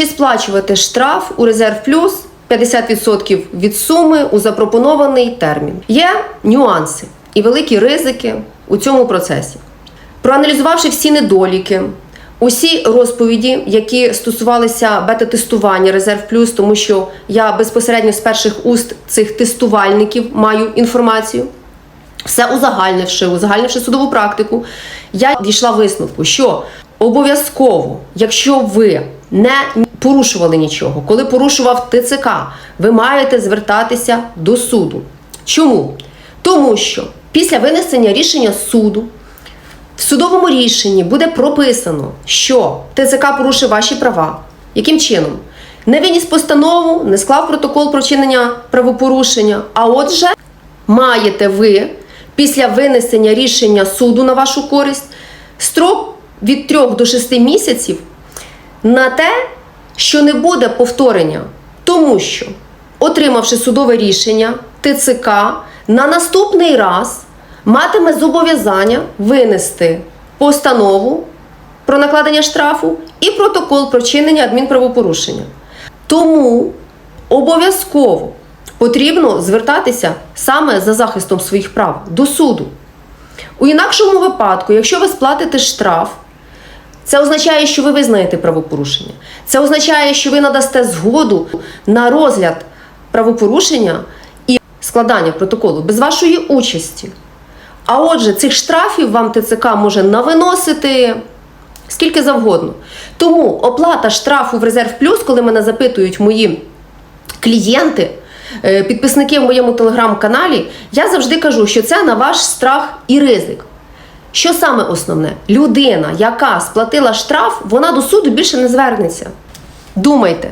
чи сплачувати штраф у резерв плюс 50% від суми у запропонований термін. Є нюанси і великі ризики у цьому процесі. Проаналізувавши всі недоліки, усі розповіді, які стосувалися бета-тестування Резерв Плюс, тому що я безпосередньо з перших уст цих тестувальників маю інформацію. Все узагальнивши, узагальнивши судову практику, я дійшла висновку, що обов'язково, якщо ви не порушували нічого, коли порушував ТЦК, ви маєте звертатися до суду. Чому? Тому що після винесення рішення суду в судовому рішенні буде прописано, що ТЦК порушив ваші права. Яким чином? Не виніс постанову, не склав протокол про чинення правопорушення. А отже, маєте ви після винесення рішення суду на вашу користь строк від 3 до 6 місяців на те, що не буде повторення. Тому що, отримавши судове рішення, ТЦК на наступний раз матиме зобов'язання винести постанову про накладення штрафу і протокол про чинення адмінправопорушення. Тому обов'язково потрібно звертатися саме за захистом своїх прав до суду. У інакшому випадку, якщо ви сплатите штраф, це означає, що ви визнаєте правопорушення. Це означає, що ви надасте згоду на розгляд правопорушення і складання протоколу без вашої участі. А отже, цих штрафів вам ТЦК може навиносити скільки завгодно. Тому оплата штрафу в резерв плюс, коли мене запитують мої клієнти, е, підписники в моєму телеграм-каналі, я завжди кажу, що це на ваш страх і ризик. Що саме основне? Людина, яка сплатила штраф, вона до суду більше не звернеться. Думайте.